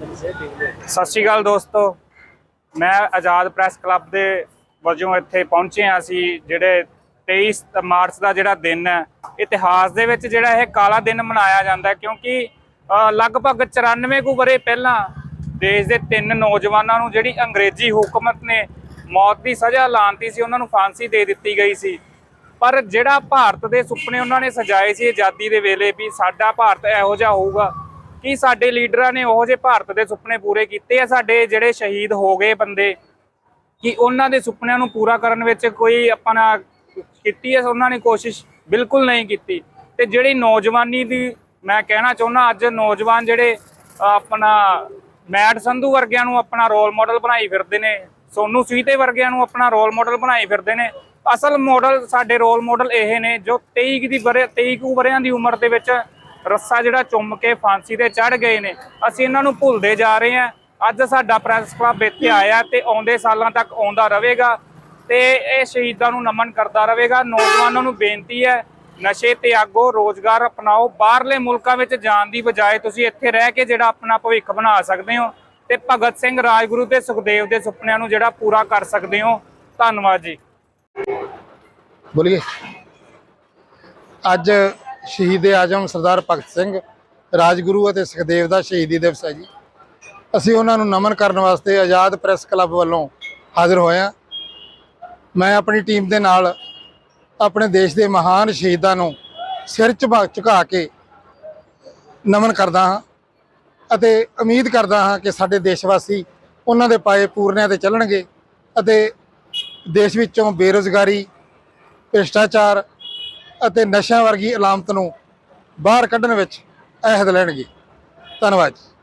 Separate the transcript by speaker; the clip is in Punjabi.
Speaker 1: ਸਤਿ ਸ਼੍ਰੀ ਅਕਾਲ ਦੋਸਤੋ। ਮੈਂ ਆਜ਼ਾਦ ਪ੍ਰੈਸ ਕਲੱਬ ਦੇ ਵਜੋਂ ਇੱਥੇ ਪਹੁੰਚੇ ਹਾਂ ਅਸੀਂ, ਜਿਹੜੇ 23 ਮਾਰਚ ਦਾ ਜਿਹੜਾ ਦਿਨ ਹੈ, ਇਤਿਹਾਸ ਦੇ ਵਿੱਚ ਜਿਹੜਾ ਇਹ ਕਾਲਾ ਦਿਨ ਮਨਾਇਆ ਜਾਂਦਾ ਕਿਉਂਕਿ ਲਗਭਗ 94 ਕੁ ਵਰੇ ਪਹਿਲਾਂ ਦੇਸ਼ ਦੇ ਤਿੰਨ ਨੌਜਵਾਨਾਂ ਨੂੰ ਜਿਹੜੀ ਅੰਗਰੇਜ਼ੀ ਹੁਕੂਮਤ ਨੇ ਮੌਤ ਦੀ ਸਜ਼ਾ ਐਲਾਨਤੀ ਸੀ, ਉਹਨਾਂ ਨੂੰ ਫਾਂਸੀ ਦੇ ਦਿੱਤੀ ਗਈ ਸੀ। ਪਰ ਜਿਹੜਾ ਭਾਰਤ ਦੇ ਸੁਪਨੇ ਉਹਨਾਂ ਨੇ ਸਜਾਏ ਸੀ ਆਜ਼ਾਦੀ ਦੇ ਵੇਲੇ ਵੀ, ਸਾਡਾ ਭਾਰਤ ਇਹੋ ਜਿਹਾ ਹੋਊਗਾ। ਕਿ ਸਾਡੇ ਲੀਡਰਾਂ ਨੇ ਉਹੋ ਜਿਹੇ ਭਾਰਤ ਦੇ ਸੁਪਨੇ ਪੂਰੇ ਕੀਤੇ ਆ, ਸਾਡੇ ਜਿਹੜੇ ਸ਼ਹੀਦ ਹੋ ਗਏ ਬੰਦੇ, ਕਿ ਉਹਨਾਂ ਦੇ ਸੁਪਨਿਆਂ ਨੂੰ ਪੂਰਾ ਕਰਨ ਵਿੱਚ ਕੋਈ ਆਪਣਾ ਕੀਤੀ ਹੈ ਉਹਨਾਂ ਨੇ ਕੋਸ਼ਿਸ਼ ਬਿਲਕੁਲ ਨਹੀਂ ਕੀਤੀ। ਤੇ ਜਿਹੜੀ ਨੌਜਵਾਨੀ ਦੀ ਮੈਂ ਕਹਿਣਾ ਚਾਹੁੰਦਾ ਅੱਜ ਨੌਜਵਾਨ ਜਿਹੜੇ ਆਪਣਾ ਮੈਟ ਸੰਧੂ ਵਰਗਿਆਂ ਨੂੰ ਆਪਣਾ ਰੋਲ ਮਾਡਲ ਬਣਾਈ ਫਿਰਦੇ ਨੇ, ਸੋਨੂ ਸੀਤੇ ਵਰਗਿਆਂ ਨੂੰ ਆਪਣਾ ਰੋਲ ਮਾਡਲ ਬਣਾਈ ਫਿਰਦੇ ਨੇ, ਅਸਲ ਮਾਡਲ ਸਾਡੇ ਰੋਲ ਮਾਡਲ ਇਹ ਨੇ, ਜੋ 23 ਦੀ ਬਰੇ 23 ਕੁ ਵਰਿਆਂ ਦੀ ਉਮਰ ਦੇ ਵਿੱਚ ਰੱਸਾ ਜਿਹੜਾ ਚੁੰਮ ਕੇ ਫਾਂਸੀ ਤੇ ਚੜ ਗਏ ਨੇ। ਅਸੀਂ ਇਹਨਾਂ ਨੂੰ ਭੁੱਲਦੇ ਜਾ ਰਹੇ ਹਾਂ। ਅੱਜ ਸਾਡਾ ਪ੍ਰੈਸ ਕਲੱਬ ਇੱਥੇ ਆਇਆ ਤੇ ਆਉਂਦੇ ਸਾਲਾਂ ਤੱਕ ਆਉਂਦਾ ਰਹੇਗਾ ਤੇ ਇਹ ਸ਼ਹੀਦਾਂ ਨੂੰ ਨਮਨ ਕਰਦਾ ਰਹੇਗਾ। ਨੌਜਵਾਨਾਂ ਨੂੰ ਬੇਨਤੀ ਹੈ, ਨਸ਼ੇ, ਤਿਆਗੋ, ਰੋਜ਼ਗਾਰ ਅਪਣਾਓ। ਬਾਹਰਲੇ ਮੁਲਕਾਂ ਵਿੱਚ ਜਾਣ ਦੀ ਬਜਾਏ ਤੁਸੀਂ ਇੱਥੇ ਰਹਿ ਕੇ ਜਿਹੜਾ ਆਪਣਾ ਭਵਿੱਖ ਬਣਾ ਸਕਦੇ ਹੋ ਤੇ ਭਗਤ ਸਿੰਘ ਰਾਜਗੁਰੂ ਤੇ ਸੁਖਦੇਵ ਦੇ ਸੁਪਨਿਆਂ ਨੂੰ ਜਿਹੜਾ ਪੂਰਾ ਕਰ ਸਕਦੇ ਹੋ। ਧੰਨਵਾਦ ਜੀ।
Speaker 2: ਬੋਲੀਏ। ਅੱਜ ਸ਼ਹੀਦ ਆਜਮ ਸਰਦਾਰ ਭਗਤ ਸਿੰਘ, ਰਾਜਗੁਰੂ ਅਤੇ ਸੁਖਦੇਵ ਦਾ ਸ਼ਹੀਦੀ ਦਿਵਸ ਹੈ ਜੀ। ਅਸੀਂ ਉਹਨਾਂ ਨੂੰ ਨਮਨ ਕਰਨ ਵਾਸਤੇ ਆਜ਼ਾਦ ਪ੍ਰੈਸ ਕਲੱਬ ਵੱਲੋਂ ਹਾਜ਼ਰ ਹੋਏ ਹਾਂ। ਮੈਂ ਆਪਣੀ ਟੀਮ ਦੇ ਨਾਲ ਆਪਣੇ ਦੇਸ਼ ਦੇ ਮਹਾਨ ਸ਼ਹੀਦਾਂ ਨੂੰ ਸਿਰ ਝੁਕਾ ਝੁਕਾ ਕੇ ਨਮਨ ਕਰਦਾ ਹਾਂ ਅਤੇ ਉਮੀਦ ਕਰਦਾ ਹਾਂ ਕਿ ਸਾਡੇ ਦੇਸ਼ ਵਾਸੀ ਉਹਨਾਂ ਦੇ ਪਾਏ ਪੂਰਨਿਆਂ ਤੇ ਚੱਲਣਗੇ ਅਤੇ ਦੇਸ਼ ਵਿੱਚੋਂ ਬੇਰੁਜ਼ਗਾਰੀ, ਭ੍ਰਿਸ਼ਟਾਚਾਰ ਅਤੇ ਨਸ਼ਿਆਂ ਵਰਗੀ ਅਲਾਮਤ ਨੂੰ ਬਾਹਰ ਕੱਢਣ ਵਿੱਚ ਅਹਿਦ ਲੈਣਗੇ। ਧੰਨਵਾਦ ਜੀ।